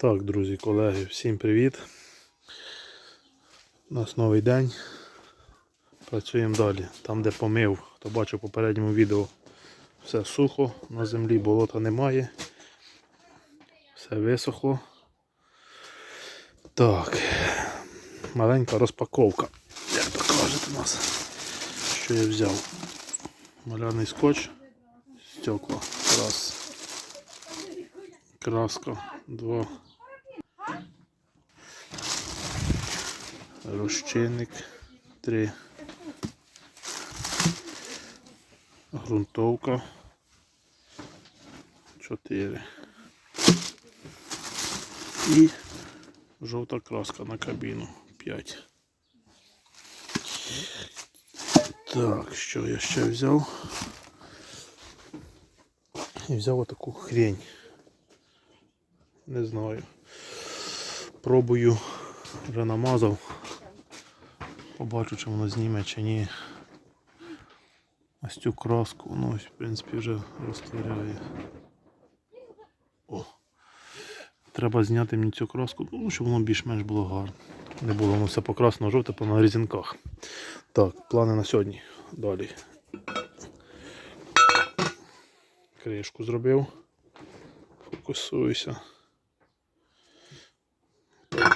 Так, друзі, колеги, всім привіт. У нас новий день. Працюємо далі. Там, де помив, хто бачив в попередньому відео, все сухо, на землі болота немає. Все висохло. Так, маленька розпаковка. Як то кажуть у нас, що я взяв. Малярний скотч, стекла. Раз. Краска. Два. Розчинник. Три. Грунтовка. Чотири. І жовта краска на кабіну. П'ять. Так, що я ще взяв? І взяв отаку хрень. Не знаю. Пробую, вже намазав. Побачу, чи воно зніме, чи ні. Ось цю краску, ну ось, в принципі, вже розтворяє. О. Треба зняти мені цю краску, ну, щоб воно більш-менш було гарно. Не було воно все покрасно жовте, по на різинках. Так, плани на сьогодні. Далі. Кришку зробив. Фокусуюся.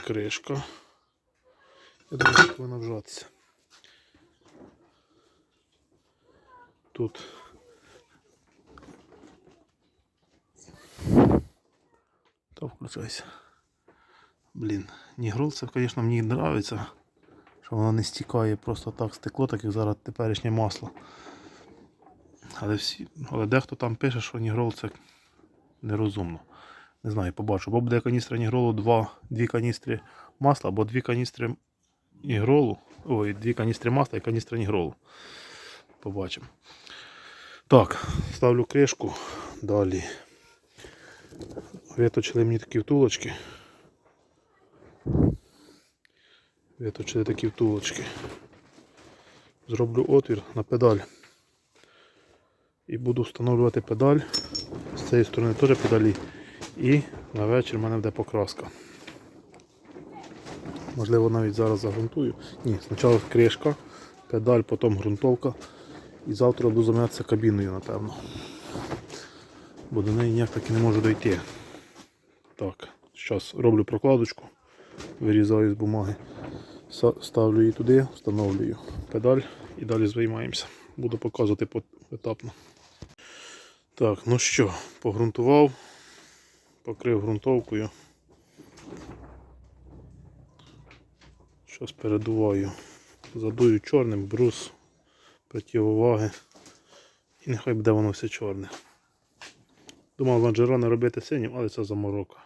Кришка. Я думаю, що повинна. Тут. Та включайся. Блін, нігрол це, звісно, мені подобається, що воно не стікає просто так стекло, так як зараз теперішнє масло. Але всі, але дехто там пише, що нігрол це нерозумно. Не знаю, побачу. Бо буде каністра нігролу, дві каністри масла, або дві каністри нігролу. Ой, дві каністри масла і каністра нігролу. Побачимо. Так, ставлю кришку. Далі. Виточили мені такі втулочки. Виточили такі втулочки. Зроблю отвір на педаль. І буду встановлювати педаль. З цієї сторони теж педалі. І на вечір в мене буде покраска. Можливо, навіть зараз загрунтую. Ні, спочатку кришка, педаль, потім ґрунтовка. І завтра буду займатися кабіною, напевно. Бо до неї ніяк так і не можу дойти. Так, зараз роблю прокладочку, вирізаю з бумаги, ставлю її туди, встановлюю педаль і далі займаємося. Буду показувати поетапно. Так, ну що, погрунтував, покрив ґрунтовкою. Щось передуваю. Задую чорним брус, противоваги. І нехай буде воно все чорне. Думав лонжерони робити синім, але це заморока.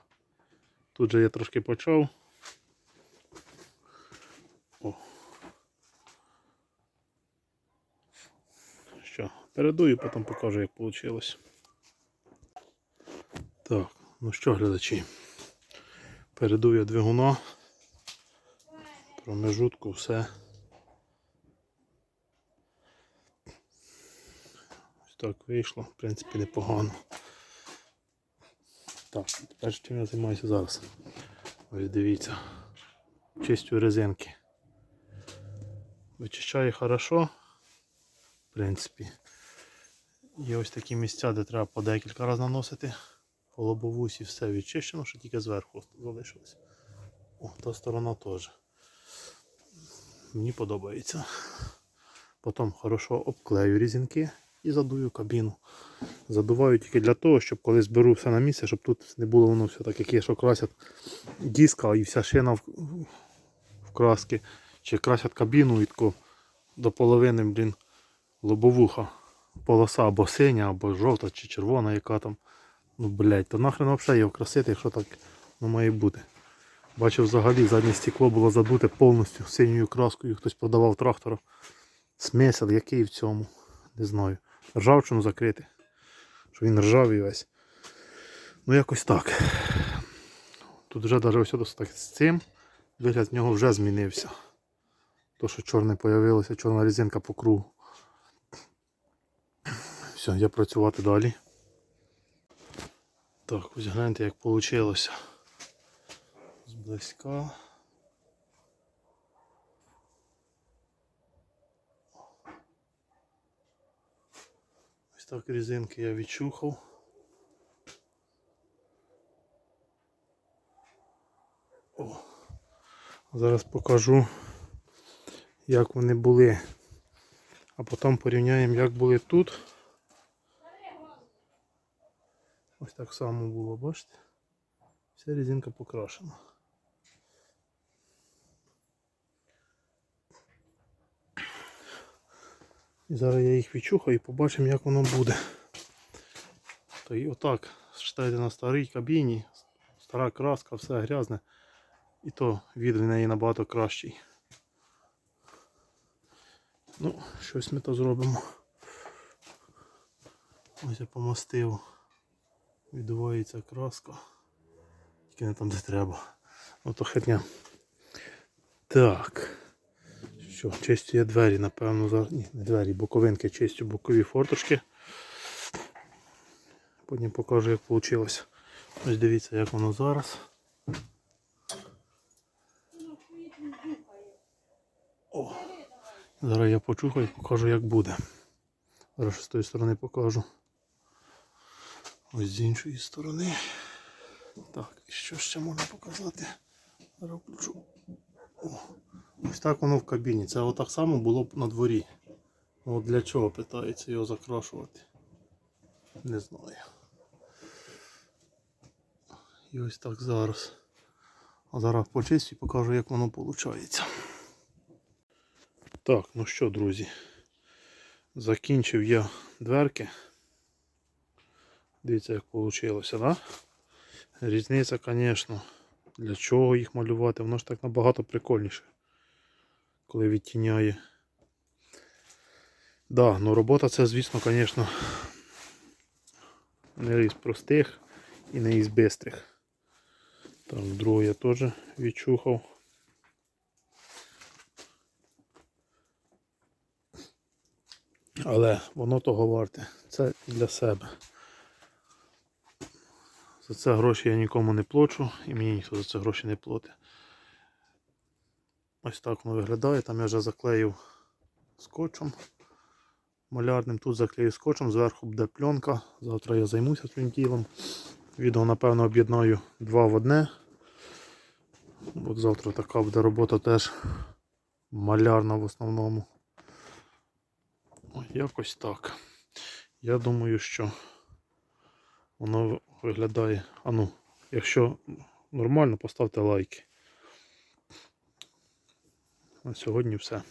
Тут же я трошки почав. О. Що, передую, потім покажу, як вийшло. Так, ну що, глядачі, передую я двигуна, промежутку, все. Ось так вийшло, в принципі, непогано. Так, тепер чим я займаюся зараз. Ось дивіться. Чистю резинки. Вичищаю хорошо. В принципі. Є ось такі місця, де треба по декілька разів наносити. По лобовусі все відчищено, що тільки зверху залишилось. О, та сторона теж. Мені подобається. Потім хорошо обклею різинки і задую кабіну. Задуваю тільки для того, щоб коли зберу все на місце, щоб тут не було воно все так, як є, що красять диска і вся шина в, в краски. Чи красять кабіну і тако до половини, блін, лобовуха. Полоса або синя, або жовта, чи червона, яка там. Ну, блядь, то нахрен взагалі його красити, якщо так ну, має бути. Бачив взагалі заднє стекло було задуте повністю синьою краскою. Хтось продавав трактора. Смисл який в цьому? Не знаю. Ржавчину закрити. Що він ржавий весь. Ну якось так. Тут вже навіть ось так з цим. Вигляд з нього вже змінився. То, що чорне появилося, чорна резинка по кругу. Все, я працювати далі. Так, ось гляньте, як вийшло. Зблизька. Ось так різинки я відчухав. О. Зараз покажу, як вони були. А потім порівняємо, як були тут. Ось так само було, бачите? Вся резинка покрашена. І зараз я їх відчухаю і побачимо, як воно буде. То і отак, считайте на старій кабіні, стара краска, все грязне. І то від в неї набагато кращий. Ну, щось ми то зробимо. Ось я помастив. Відбувається краска. Тільки не там, де треба. Ото херня. Так. Що, чистю я двері, напевно, зараз. Ні, не двері, боковинки, чистю бокові форточки. Потім покажу, як вийшло. Ось дивіться, як воно зараз. О, зараз я почухаю і покажу, як буде. Зараз з тої сторони покажу. Ось з іншої сторони. Так, і що ще можна показати? Зараз включу. О, ось так воно в кабіні. Це отак само було б на дворі. От для чого питається його закрашувати? Не знаю. І ось так зараз. А зараз почистю і покажу, як воно виходить. Так, ну що, друзі, закінчив я дверки. Дивіться, як вийшло, да? Різниця, звісно, для чого їх малювати, воно ж так набагато прикольніше, коли відтіняє. Да, ну робота це, звісно, звісно, не із простих і не із бистрих. Так, другого я теж відчухав. Але воно того варте. Це для себе. За це гроші я нікому не плачу і мені ніхто за це гроші не платить. Ось так воно виглядає. Там я вже заклеїв скотчем малярним. Тут заклею скотчем, зверху буде пленка. Завтра я займуся цим ділом. Відео, напевно, об'єднаю два в одне. От завтра така буде робота теж малярна в основному. О, Якось так. Я думаю, що воно виглядає. А ну, якщо нормально, поставте лайки. На сьогодні все.